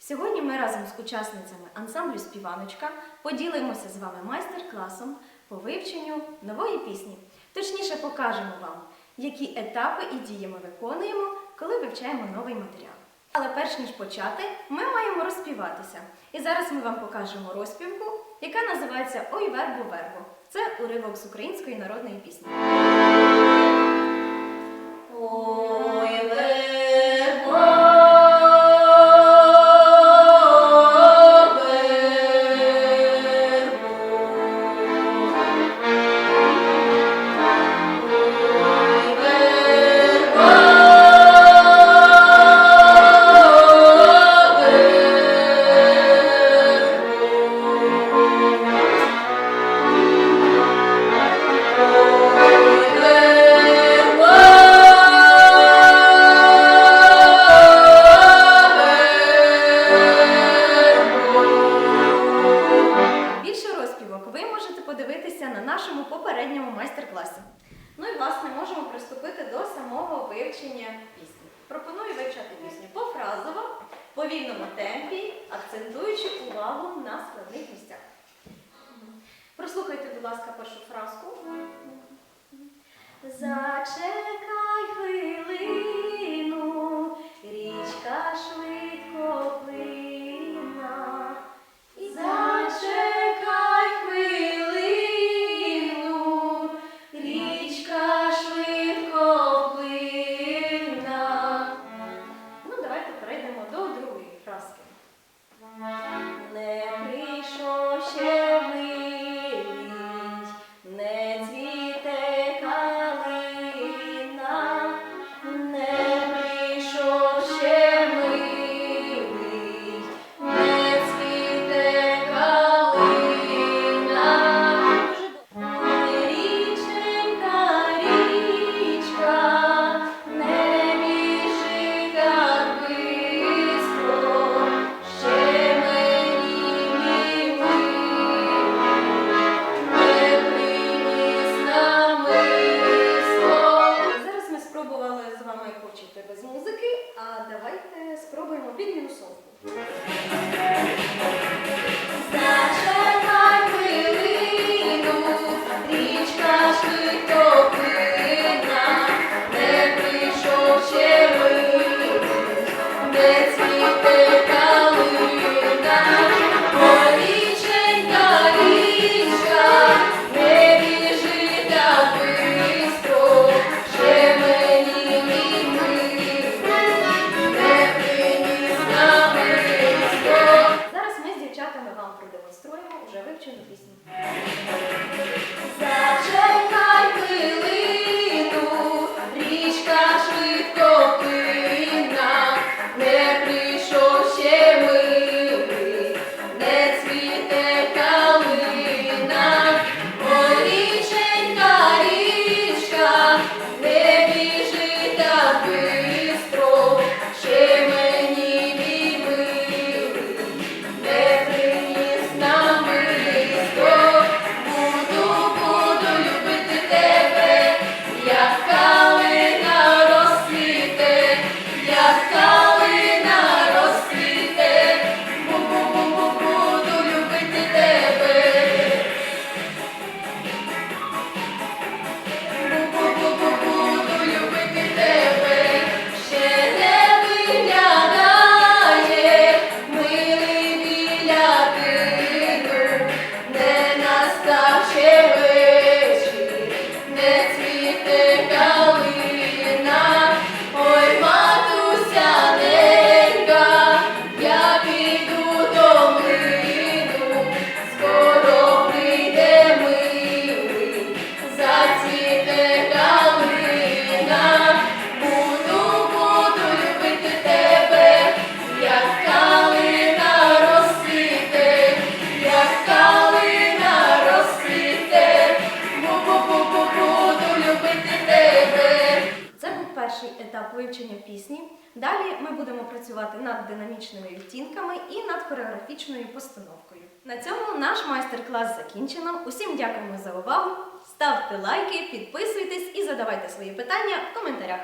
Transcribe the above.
Сьогодні ми разом з учасницями ансамблю Співаночка поділимося з вами майстер-класом по вивченню нової пісні. Точніше покажемо вам, які етапи і дії ми виконуємо, коли вивчаємо новий матеріал. Але перш ніж почати, ми маємо розпіватися. І зараз ми вам покажемо розпівку яка називається Ой вербо вербо. Це уривок з української народної пісні. класі. Ну і власне можемо приступити до самого вивчення пісні. Пропоную вивчати пісню пофразово, по вільному темпі, акцентуючи увагу на складних місцях. Прослухайте, будь ласка, першу фразку. Зачекай. робимо від мінусовку. перший етап вивчення пісні. Далі ми будемо працювати над динамічними відтінками і над хореографічною постановкою. На цьому наш майстер-клас закінчено. Усім дякуємо за увагу. Ставте лайки, підписуйтесь і задавайте свої питання в коментарях.